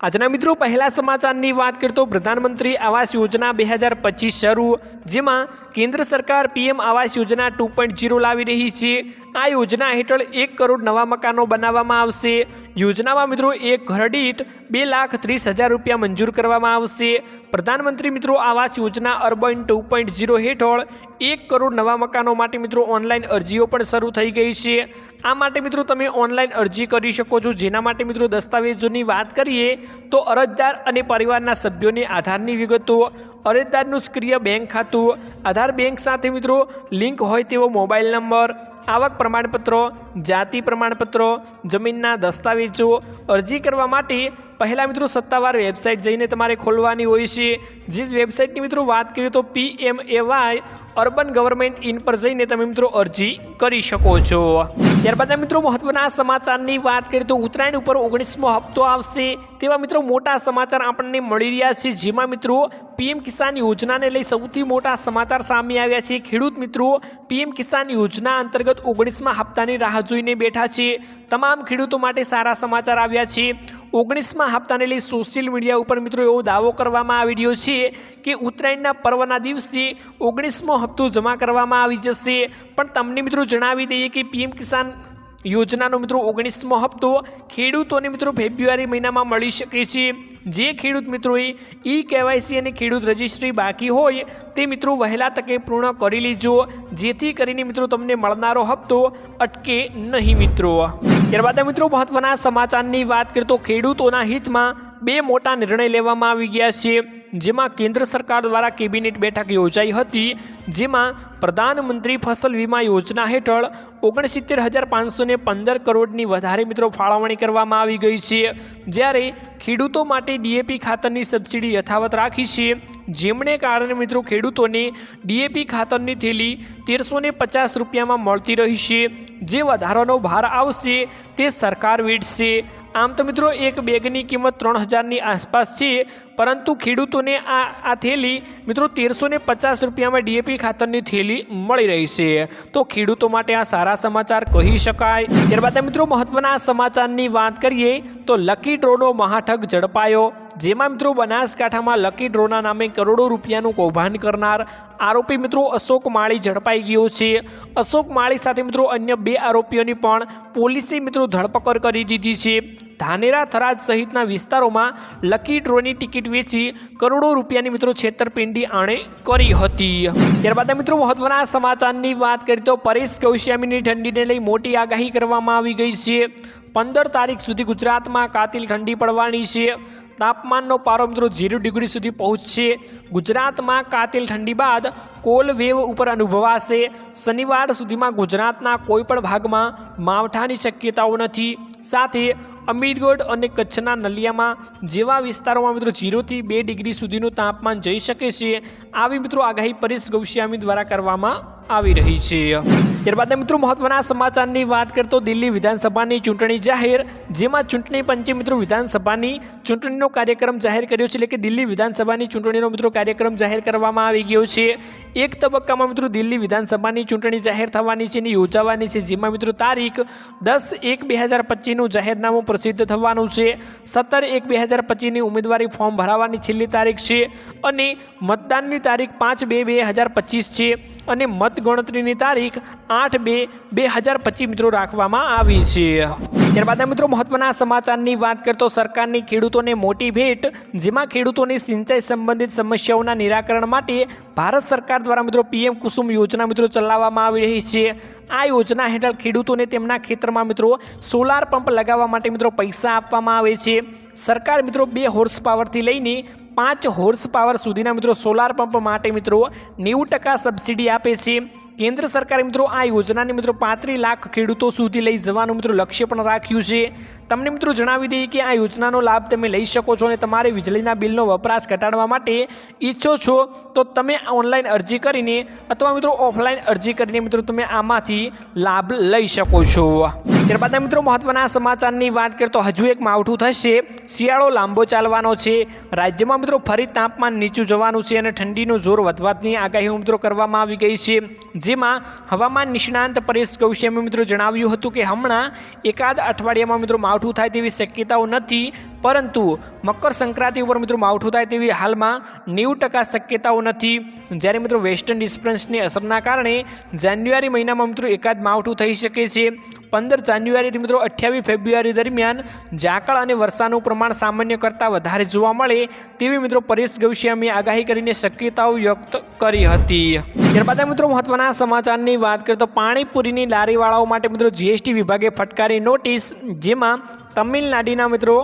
આજના મિત્રો, પહેલા સમાચારની વાત કરતો પ્રધાનમંત્રી આવાસ યોજના બે હજાર પચીસ શરૂ, જેમાં કેન્દ્ર સરકાર PM Awas Yojana two point zero લાવી રહી છે. આ યોજના હેઠળ એક કરોડ નવા મકાનો બનાવવામાં આવશે. યોજનામાં મિત્રો, એક ઘર દીઠ બે લાખ ત્રીસ હજાર રૂપિયા મંજૂર કરવામાં આવશે. પ્રધાનમંત્રી મિત્રો, Awas Yojana urban two point zero હેઠળ એક કરોડ નવા મકાનો માટે મિત્રો, ઓનલાઈન અરજીઓ પણ શરૂ થઈ ગઈ છે. આ માટે મિત્રો તમે ઓનલાઈન અરજી કરી શકો છો. જેના માટે મિત્રો દસ્તાવેજોની વાત કરીએ તો અરજદાર અને પરિવારના સભ્યોની આધારની વિગતો, અરજદારનું સક્રિય બેંક ખાતું, આધાર બેંક સાથે મિત્રો લિંક હોય તેવો મોબાઈલ નંબર આવક પ્રમાણપત્રો, જાતિ પ્રમાણપત્રો, જમીનના દસ્તાવેજો અરજી કરવા માટે પહેલાં મિત્રો સત્તાવાર વેબસાઇટ જઈને તમારે ખોલવાની હોય છે. જે વેબસાઇટની મિત્રો વાત કરીએ તો P M A Y urban government in પર જઈને તમે મિત્રો અરજી કરી શકો છો. ત્યારબાદ મિત્રો મહત્વના સમાચારની વાત કરીએ તો ઉત્તરાયણ ઉપર ઓગણીસમો હપ્તો આવશે. તેવા મિત્રો મોટા સમાચાર આપણને મળી રહ્યા છે. જેમાં મિત્રો પીએમ કિસાન યોજનાને લઈ સૌથી મોટા સમાચાર સામે આવ્યા છે. ખેડૂત મિત્રો, પીએમ કિસાન યોજના અંતર્ગત ઓગણીસમાં હપ્તાની રાહ જોઈને બેઠા છે. તમામ ખેડૂતો માટે સારા સમાચાર આવ્યા છે. ઓગણીસમાં હપ્તાને લઈ સોશિયલ મીડિયા ઉપર મિત્રો એવો દાવો કરવામાં આવી રહ્યો છે કે ઉત્તરાયણના પર્વના દિવસે ઓગણીસમો હપ્તો જમા કરવામાં આવી જશે. પણ તમને મિત્રો જણાવી દઈએ કે પીએમ કિસાન યોજનાનો મિત્રો ઓગણીસમો હપ્તો ખેડૂતોને મિત્રો ફેબ્રુઆરી મહિનામાં મળી શકે છે. જે ખેડૂત મિત્રોએ ઈ કેવાયસી અને ખેડૂત રજિસ્ટ્રી બાકી હોય તે મિત્રો વહેલા તકે પૂર્ણ કરી લેજો. જેથી કરીને મિત્રો તમને મળનારો હપ્તો અટકે નહીં મિત્રો. ત્યારબાદ મિત્રો મહત્વના સમાચારની વાત કરીએ તો ખેડૂતોના હિતમાં બે મોટા નિર્ણય લેવામાં આવી ગયા છે, જેમાં કેન્દ્ર સરકાર દ્વારા કેબિનેટ બેઠક યોજાઈ હતી, જેમાં પ્રધાનમંત્રી ફસલ વીમા યોજના હેઠળ ઓગણસિત્તેર હજાર પાંચસો પંદર કરોડની વધારે મિત્રો ફાળવણી કરવામાં આવી ગઈ છે. જ્યારે ખેડૂતો માટે ડીએપી ખાતરની સબસિડી યથાવત રાખી છે, જેમણે કારણે મિત્રો ખેડૂતોને ડીએપી ખાતરની થેલી તેરસો પચાસ રૂપિયામાં મળતી રહી છે. જે વધારાનો ભાર આવશે, તે સરકાર વીટશે આમ તો મિત્રો એક બેગની કિંમત ત્રણ હજારની આસપાસ છે, પરંતુ ખેડૂતોને આ આ થેલી મિત્રો તેરસો ને પચાસ રૂપિયામાં ડીએપી ખાતરની થેલી મળી રહી છે. તો ખેડૂતો માટે આ સારા સમાચાર કહી શકાય. ત્યારબાદ મિત્રો મહત્વના સમાચારની વાત કરીએ તો લકી ડ્રોનો મહાઠગ ઝડપાયો. જેમાં મિત્રો બનાસકાંઠામાં લકી ડ્રોના નામે કરોડો રૂપિયાનું કૌભાંડ કરનાર આરોપી મિત્રો અશોક માળી ઝડપાઈ ગયો છે. અશોક માળી સાથે મિત્રો અન્ય બે આરોપીઓની પણ પોલીસે મિત્રો ધરપકડ કરી દીધી છે. ધાનેરા થરાદ સહિતના વિસ્તારોમાં લકી ડ્રોની ટિકિટ વેચી કરોડો રૂપિયાની મિત્રો છેતરપિંડી આણે કરી હતી. ત્યારબાદ મિત્રો મહત્વના સમાચારની વાત કરીએ તો પરેશ કૌશ્યામીની ઠંડીને લઈ મોટી આગાહી કરવામાં આવી ગઈ છે. પંદર તારીખ સુધી ગુજરાતમાં કાતિલ ઠંડી પડવાની છે. તાપમાનનો પારો મિત્રો ઝીરો ડિગ્રી સુધી પહોંચશે. ગુજરાતમાં કાતિલ ઠંડી બાદ કોલ વેવ ઉપર અનુભવાશે. શનિવાર સુધીમાં ગુજરાતના કોઈપણ ભાગમાં માવઠાની શક્યતાઓ નથી. સાથે અમીરગઢ અને કચ્છના નલિયામાં જેવા વિસ્તારોમાં મિત્રો ઝીરોથી બે ડિગ્રી સુધીનું તાપમાન જઈ શકે છે. આવી મિત્રો આગાહી પરેશ ગૌશ્યામી દ્વારા કરવામાં આવી રહી છે. ત્યારબાદ મિત્રો મહત્વના સમાચારની વાત કરતો દિલ્હી વિધાનસભાની ચૂંટણી જાહેર, જેમાં ચૂંટણી પંચે મિત્રો વિધાનસભાની ચૂંટણીનો કાર્યક્રમ જાહેર કર્યો છે. એટલે કે દિલ્હી વિધાનસભાની ચૂંટણીનો મિત્રો કાર્યક્રમ જાહેર કરવામાં આવી ગયો છે. એક તબક્કામાં મિત્રો દિલ્હી વિધાનસભાની ચૂંટણી જાહેર થવાની છે અને યોજાવાની છે, જેમાં મિત્રો તારીખ દસ એક બે હજાર પચીસનું જાહેરનામું પ્રસિદ્ધ થવાનું છે. સત્તર એક બે હજાર પચીસની ઉમેદવારી ફોર્મ ભરાવાની છેલ્લી તારીખ છે અને મતદાનની તારીખ પાંચ બે બે હજાર પચીસ છે. અને મતગણતરીની તારીખ આઠ બે બે હજાર પચીસ મિત્રો રાખવામાં આવી છે. ત્યારબાદ મિત્રો મહત્વના સમાચારની વાત કરતો સરકારની ખેડૂતોને મોટી ભેટ, જેમાં ખેડૂતોની સિંચાઈ સંબંધિત સમસ્યાઓના નિરાકરણ માટે ભારત સરકાર દ્વારા મિત્રો પીએમ કુસુમ યોજના મિત્રો ચલાવવામાં આવી રહી છે. આ યોજના હેઠળ ખેડૂતોને તેમના ખેતરમાં મિત્રો સોલાર પંપ લગાવવા માટે મિત્રો પૈસા આપવામાં આવે છે. સરકાર મિત્રો બે હોર્સ પાવરથી લઈને પાંચ હોર્સ પાવર સુધીના મિત્રો સોલાર પંપ માટે મિત્રો નેવું ટકા સબસિડી આપે છે. કેન્દ્ર સરકારે મિત્રો આ યોજનાને મિત્રો પાંત્રીસ લાખ ખેડૂતો સુધી લઈ જવાનું મિત્રો લક્ષ્ય પણ રાખ્યું છે. તમને મિત્રો જણાવી દઈએ કે આ યોજનાનો લાભ તમે લઈ શકો છો અને તમારે વીજળીના બિલનો વપરાશ ઘટાડવા માટે ઈચ્છો છો, તો તમે ઓનલાઈન અરજી કરીને અથવા મિત્રો ઓફલાઈન અરજી કરીને મિત્રો તમે આમાંથી લાભ લઈ શકો છો. ત્યારબાદ મિત્રો મહત્વના સમાચારની વાત કરીએ તો હજુ એક માવઠું થશે. શિયાળો લાંબો ચાલવાનો છે. રાજ્યમાં મિત્રો ફરી તાપમાન નીચું જવાનું છે અને ઠંડીનું જોર વધવાની આગાહી મિત્રો કરવામાં આવી ગઈ છે. જેમાં હવામાન નિષ્ણાંત પરેશ ગૌશ્યામે મિત્રો જણાવ્યું હતું કે હમણાં એકાદ અઠવાડિયામાં મિત્રો માવઠું થાય તેવી શક્યતાઓ નથી. પરંતુ મકર સંક્રાંતિ ઉપર મિત્રો માવઠું થાય તેવી હાલમાં નેવું ટકા શક્યતાઓ નથી. જ્યારે મિત્રો વેસ્ટર્ન ડિસ્ટન્સની અસરના કારણે જાન્યુઆરી મહિનામાં મિત્રો એકાદ માવઠું થઈ શકે છે. પંદર જાન્યુઆરીથી મિત્રો અઠ્યાવીસ ફેબ્રુઆરી દરમિયાન ઝાકળ અને વર્ષાનું પ્રમાણ સામાન્ય કરતાં વધારે જોવા મળે તેવી મિત્રો પરેશ ગૌશ્યામીએ આગાહી કરીને શક્યતાઓ વ્યક્ત કરી હતી. ત્યારબાદ મિત્રો મહત્વના સમાચારની વાત કરીએ તો પાણીપુરીની લારીવાળાઓ માટે મિત્રો જીએસટી વિભાગે ફટકારી નોટિસ, જેમાં તમિલનાડુના મિત્રો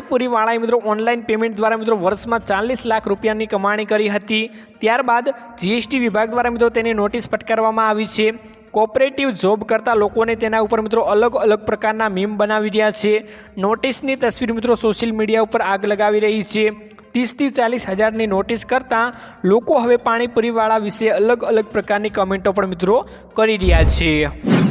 પાણીપુરીવાળાએ મિત્રો ઓનલાઈન પેમેન્ટ દ્વારા મિત્રો વર્ષમાં ચાલીસ લાખ રૂપિયાની કમાણી કરી હતી. ત્યારબાદ જીએસટી વિભાગ દ્વારા મિત્રો તેની નોટિસ ફટકારવામાં આવી છે. કોઓપરેટિવ જોબ કરતા લોકોને તેના ઉપર મિત્રો અલગ અલગ પ્રકારના મીમ બનાવી રહ્યા છે. નોટિસની તસવીર મિત્રો સોશિયલ મીડિયા ઉપર આગ લગાવી રહી છે. ત્રીસથી ચાલીસ હજારની નોટિસ કરતાં લોકો હવે પાણીપુરીવાળા વિશે અલગ અલગ પ્રકારની કમેન્ટો પણ મિત્રો કરી રહ્યા છે.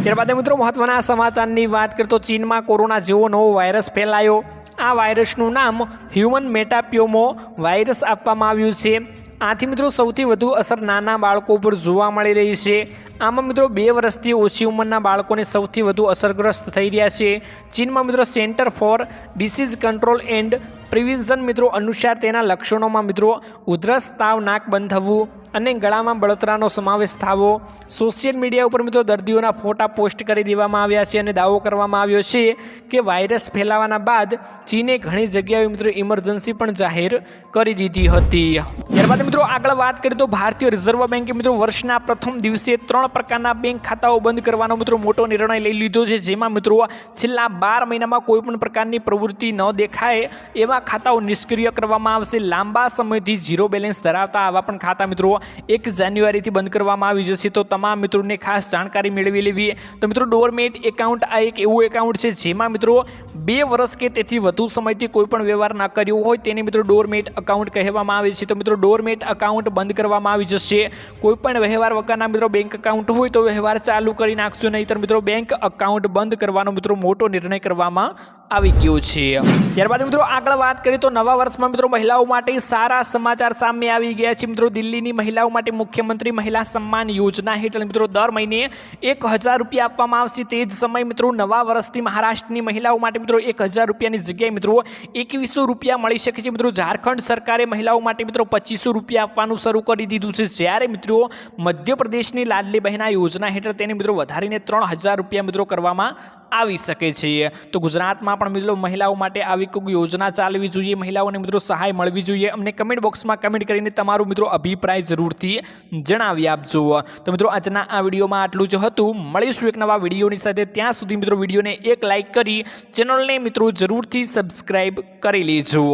ત્યારબાદ મિત્રો મહત્વના સમાચારની વાત કરીએ તો ચીનમાં કોરોના જેવો નવો વાયરસ ફેલાયો. આ વાયરસનું નામ હ્યુમન મેટાપ્યોમો વાયરસ આપવામાં આવ્યું છે. આથી મિત્રો સૌથી વધુ અસર નાના બાળકો પર જોવા મળી રહી છે. આમાં મિત્રો બે વર્ષથી ઓછી ઉંમરના બાળકોને સૌથી વધુ અસરગ્રસ્ત થઈ રહ્યા છે. ચીનમાં મિત્રો Centre for Disease Control and Prevention મિત્રો અનુસાર તેના લક્ષણોમાં મિત્રો ઉધરસ, તાવ, નાક બંધ થવું અને ગળામાં બળતરાનો સમાવેશ થવો. સોશિયલ મીડિયા ઉપર મિત્રો દર્દીઓના ફોટા પોસ્ટ કરી દેવામાં આવ્યા છે અને દાવો કરવામાં આવ્યો છે કે વાયરસ ફેલાવાના બાદ ચીને ઘણી જગ્યાએ મિત્રો ઇમરજન્સી પણ જાહેર કરી દીધી હતી. ત્યારબાદ મિત્રો આગળ વાત કરીએ તો ભારતીય રિઝર્વ બેન્કે મિત્રો વર્ષના પ્રથમ દિવસે ત્રણ પ્રકારના બેંક ખાતાઓ બંધ કરવાનો મિત્રો મોટો નિર્ણય લઈ લીધો છે, જેમાં મિત્રો છેલ્લા બાર મહિનામાં કોઈપણ પ્રકારની પ્રવૃત્તિ ન દેખાય એવા ખાતાઓ નિષ્ક્રિય કરવામાં આવશે. લાંબા સમયથી ઝીરો બેલેન્સ ધરાવતા આવા પણ ખાતા મિત્રો એક જાન્યુઆરીથી બંધ કરવામાં આવી જશે. તો તમામ મિત્રોને ખાસ જાણકારી મેળવી લેવી. તો મિત્રો, ડોરમેટ એકાઉન્ટ આ એક એવું એકાઉન્ટ છે, જેમાં મિત્રો બે વર્ષ કે તેથી વધુ સમયથી કોઈ પણ વ્યવહાર ના કર્યો હોય તેને મિત્રો ડોરમેટ અકાઉન્ટ કહેવામાં આવે છે. તો મિત્રો, ડોરમેટ અકાઉન્ટ બંધ કરવામાં આવી જશે. કોઈ પણ વ્યવહાર વગરના મિત્રો બેંક અકાઉન્ટ હોય તો વ્યવહાર ચાલુ કરી નાખજો નહીંતર મિત્રો, બેંક અકાઉન્ટ બંધ કરવાનો મિત્રો મોટો નિર્ણય કરવામાં આવી ગયું છે. ત્યારબાદ મિત્રો આગળ વાત કરીએ તો નવા વર્ષમાં મિત્રો મહિલાઓ માટે સારા સમાચાર સામે આવી ગયા છે. મિત્રો દિલ્હીની મહિલાઓ માટે મુખ્યમંત્રી મહિલા સન્માન યોજના હેઠળ મિત્રો દર મહિને એક હજાર રૂપિયા આપવામાં આવશે. તે જ સમય મિત્રો નવા વર્ષથી મહારાષ્ટ્રની મહિલાઓ માટે મિત્રો એક હજાર રૂપિયાની જગ્યાએ મિત્રો એકવીસો રૂપિયા મળી શકે છે. મિત્રો ઝારખંડ સરકારે મહિલાઓ માટે મિત્રો પચીસો રૂપિયા આપવાનું શરૂ કરી દીધું છે. જ્યારે મિત્રો મધ્યપ્રદેશની લાડલી બહેના યોજના હેઠળ તેને મિત્રો વધારીને ત્રણ હજાર રૂપિયા મિત્રો કરવામાં આવી શકે છે. તો ગુજરાતમાં પણ મિત્રો મહિલાઓ માટે આવી કોઈ યોજના ચાલવી જોઈએ. મહિલાઓને મિત્રો સહાય મળવી જોઈએ. અમને કમેન્ટ બોક્સમાં કમેન્ટ કરીને તમારું મિત્રો અભિપ્રાય જરૂરથી જણાવી આપજો. તો મિત્રો આજના આ વિડીયોમાં આટલું જ હતું. મળીશું એક નવા વિડીયોની સાથે. ત્યાં સુધી મિત્રો વિડીયોને એક લાઇક કરી ચેનલને મિત્રો જરૂરથી સબસ્ક્રાઈબ કરી લેજો.